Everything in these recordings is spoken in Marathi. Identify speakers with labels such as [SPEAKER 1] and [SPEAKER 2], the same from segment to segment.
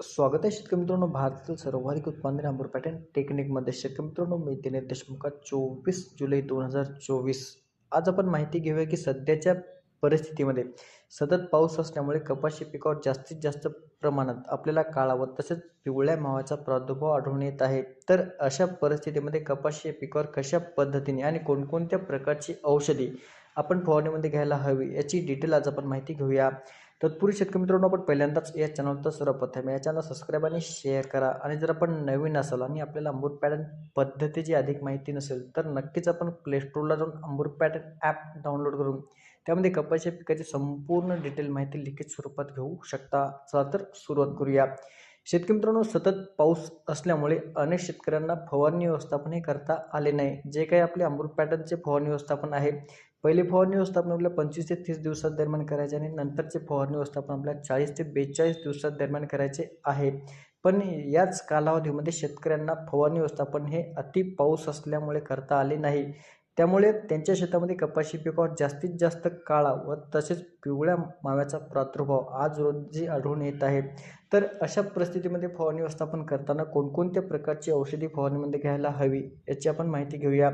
[SPEAKER 1] स्वागत आहे शेतकरी मित्रांनो. भारतातील सर्वाधिक उत्पादन अंबूर पॅटर्न टेक्निकमध्ये. शेतकरी मित्रांनो मी दिनेश चोवीस जुलै दोन हजार चोवीस. आज आपण माहिती घेऊया की सध्याच्या परिस्थितीमध्ये सतत पाऊस असल्यामुळे कपाशी पिकावर जास्तीत जास्त प्रमाणात आपल्याला काळावर तसेच पिवळ्या मावाचा प्रादुर्भाव आढळून येत आहे. तर अशा परिस्थितीमध्ये कपाशी पिकावर कशा पद्धतीने आणि कोणकोणत्या प्रकारची औषधी आपण फवारणीमध्ये घ्यायला हवी याची डिटेल आज आपण माहिती घेऊया. तत्पूर्वी शेतकरी मित्रांनो आपण पहिल्यांदाच या चॅनलचा सर्वप्रथम या चॅनल सबस्क्राईब आणि शेअर करा. आणि जर आपण नवीन असाल आणि आपल्याला अंबूर पॅटर्न पद्धतीची अधिक माहिती नसेल तर नक्कीच आपण प्लेस्टोरला जाऊन अंबूर पॅटर्न ॲप डाउनलोड करून त्यामध्ये कपाशी पिकाची संपूर्ण डिटेल माहिती लिखित स्वरूपात घेऊ शकता. चला तर सुरुवात करूया. शेतकरी मित्रांनो सतत पाऊस असल्यामुळे अनेक शेतकऱ्यांना फवारणी व्यवस्थापन हे करता आले नाही. जे काही आपले अंबूर पॅटर्नचे फवारणी व्यवस्थापन आहे पहिले फवारणी व्यवस्थापन आपल्याला पंचवीस ते तीस दिवसात दरम्यान करायचे आणि नंतरचे फवारणी व्यवस्थापन आपल्याला चाळीस ते बेचाळीस दिवसात दरम्यान करायचे आहे. पण याच कालावधीमध्ये शेतकऱ्यांना फवारणी व्यवस्थापन हे अति पाऊस असल्यामुळे करता आले नाही. त्यामुळे त्यांच्या शेतामध्ये कपाशी पिकावर जास्तीत जास्त काळा व तसेच पिवळ्या माव्याचा प्रादुर्भाव आज रोजी आढळून येत आहे. तर अशा परिस्थितीमध्ये फवारणी व्यवस्थापन करताना कोणकोणत्या प्रकारची औषधी फवारणीमध्ये घ्यायला हवी याची आपण माहिती घेऊया.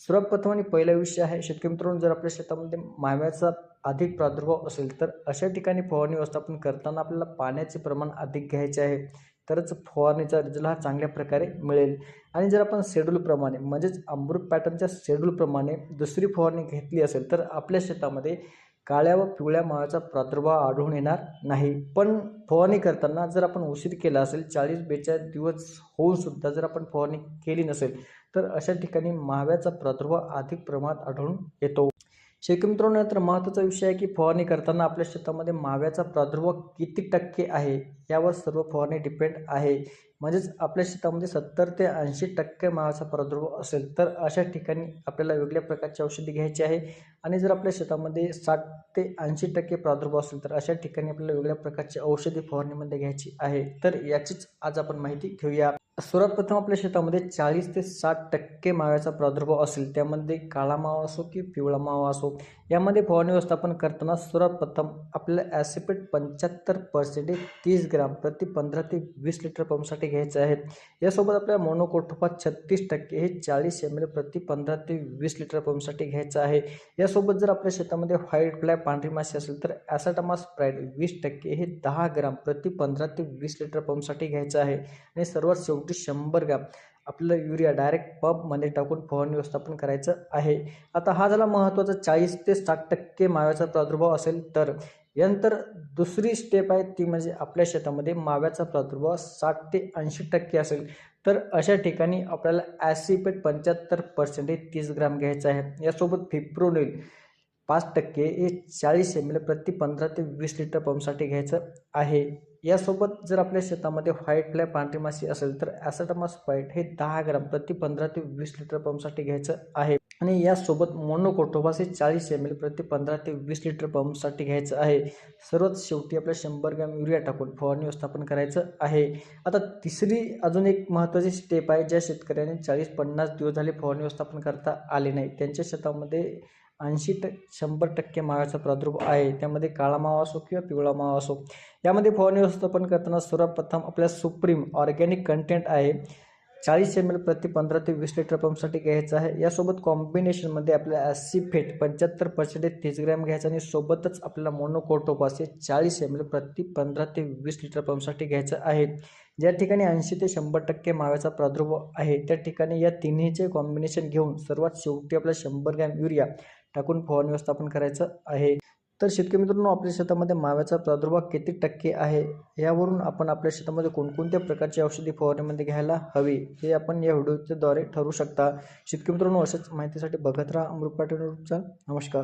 [SPEAKER 1] सर्वप्रथम आणि पहिला विषय आहे शेतकरी मित्रांनो जर आपल्या शेतामध्ये माव्याचा अधिक प्रादुर्भाव असेल तर अशा ठिकाणी फवारणी व्यवस्थापन करताना आपल्याला पाण्याचे प्रमाण अधिक घ्यायचे आहे. तरच फवारणीचा रिझल्ट हा चांगल्या प्रकारे मिळेल. आणि जर आपण शेड्यूलप्रमाणे म्हणजेच अमृत पॅटर्नच्या शेड्यूलप्रमाणे दुसरी फवारणी घेतली असेल तर आपल्या शेतामध्ये काळ्या व पिवळ्या माव्याचा प्रादुर्भाव आढळून येणार नाही. पण फवारणी करताना जर आपण उशीर केला असेल चाळीस बेचाळीस दिवस होऊनसुद्धा जर आपण फवारणी केली नसेल तर अशा ठिकाणी माव्याचा प्रादुर्भाव अधिक प्रमाणात आढळून येतो. शेतकरी मित्रांनो तर महत्त्वाचा विषय आहे की फवारणी करताना आपल्या शेतामध्ये माव्याचा प्रादुर्भाव किती टक्के आहे यावर सर्व फवारणी डिपेंड आहे. म्हणजेच आपल्या शेतामध्ये सत्तर ते ऐंशी टक्के मावाचा प्रादुर्भाव असेल तर अशा ठिकाणी आपल्याला वेगळ्या प्रकारची औषधी घ्यायची आहे. आणि जर आपल्या शेतामध्ये साठ ते ऐंशी टक्के प्रादुर्भाव असेल तर अशा ठिकाणी आपल्याला वेगळ्या प्रकारची औषधी फवारणीमध्ये घ्यायची आहे. तर याचीच आज आपण माहिती घेऊया. सर्वप्रथम आपल्या शेतामध्ये चाळीस ते साठ टक्के माव्याचा प्रादुर्भाव असेल त्यामध्ये काळा मावा असो की पिवळा मावा असो यामध्ये फवारणी व्यवस्थापन करताना सर्वप्रथम आपल्याला ॲसिपेट पंच्याहत्तर पर्सेंटेज तीस ग्राम प्रति पंधरा ते वीस लिटर पंपसाठी घ्यायचे आहेत. यासोबत आपल्याला मोनोकोटोफा छत्तीस टक्के हे चाळीस एम एल प्रति पंधरा ते वीस लिटर पंपसाठी घ्यायचं आहे. यासोबत जर आपल्या शेतामध्ये व्हाईट फ्लाय पांढरी मासे असेल तर ॲसाटामा स्प्राईड वीस टक्के हे दहा ग्राम प्रति पंधरा ते वीस लिटर पंपसाठी घ्यायचं आहे. आणि सर्वात शेवटी शंभर ग्राम आपल्याला युरिया डायरेक्ट पंपमध्ये टाकून फवारणी व्यवस्थापन करायचं आहे. आता हा झाला महत्त्वाचा चाळीस ते साठ टक्के माव्याचा प्रादुर्भाव असेल तर यानंतर दुसरी स्टेप आहे ती म्हणजे आपल्या शेतामध्ये माव्याचा प्रादुर्भाव साठ ते ऐंशी टक्के असेल. तर अशा ठिकाणी आपल्याला ॲसिपेट पंच्याहत्तर पर्सेंटेज तीस ग्राम घ्यायचं आहे. यासोबत फिप्रोनिल पाच टक्के हे चाळीस एम एल प्रति पंधरा ते वीस लिटर पंपसाठी घ्यायचं आहे. यासोबत जर आपल्या शेतामध्ये व्हाईट फ्लाय पांढरी माशी असेल तर ॲसेटमास व्हाईट हे दहा ग्राम प्रति पंधरा ते वीस लिटर पंपसाठी घ्यायचं आहे. आणि यासोबत मोनोकोटोबास हे चाळीस एम एल प्रति पंधरा ते वीस लिटर पंपसाठी घ्यायचं आहे. सर्वात शेवटी आपल्या शंभर ग्रॅम युरिया टाकून फवारणी व्यवस्थापन करायचं आहे. आता तिसरी अजून एक महत्त्वाची स्टेप आहे ज्या शेतकऱ्यांनी चाळीस पन्नास दिवस झाले फवारणी व्यवस्थापन करता आले नाही. त्यांच्या शेतामध्ये ऐंशी ट शंभर टक्के मागाचा प्रादुर्भाव आहे. त्यामध्ये काळा मावा असो किंवा पिवळा मावा असो. यामध्ये फवारणी व्यवस्थापन करताना सर्वप्रथम आपल्या सुप्रीम ऑर्गॅनिक कंटेंट आहे. चाळीस एम एल प्रति पंधरा ते वीस लिटर पंपसाठी घ्यायचं आहे. यासोबत कॉम्बिनेशनमध्ये आपल्याला ॲसिफेट पंच्याहत्तर पर्सेंटेज तीस ग्रॅम घ्यायचा आणि सोबतच आपल्याला मोनोकोटोपास हे चाळीस एम एल प्रति पंधरा ते वीस लिटर पंपसाठी घ्यायचं आहे. ज्या ठिकाणी ऐंशी ते शंभर टक्के माव्याचा प्रादुर्भाव आहे त्या ठिकाणी या तिन्हीचे कॉम्बिनेशन घेऊन सर्वात शेवटी आपल्याला शंभर ग्रॅम युरिया टाकून फवारणी व्यवस्थापन करायचं आहे. तर शेतकरी मित्रांनो आपल्या शेतामध्ये माव्याचा प्रादुर्भाव किती टक्के आहे? यावरून आपण आपल्या शेतामध्ये कोणकोणत्या प्रकारची औषधी फवारणीमध्ये घ्यायला हवी हे आपण या व्हिडिओच्याद्वारे ठरवू शकता. शेतकरी मित्रांनो अशाच माहितीसाठी बघत राहा अमृत पाटील नमस्कार.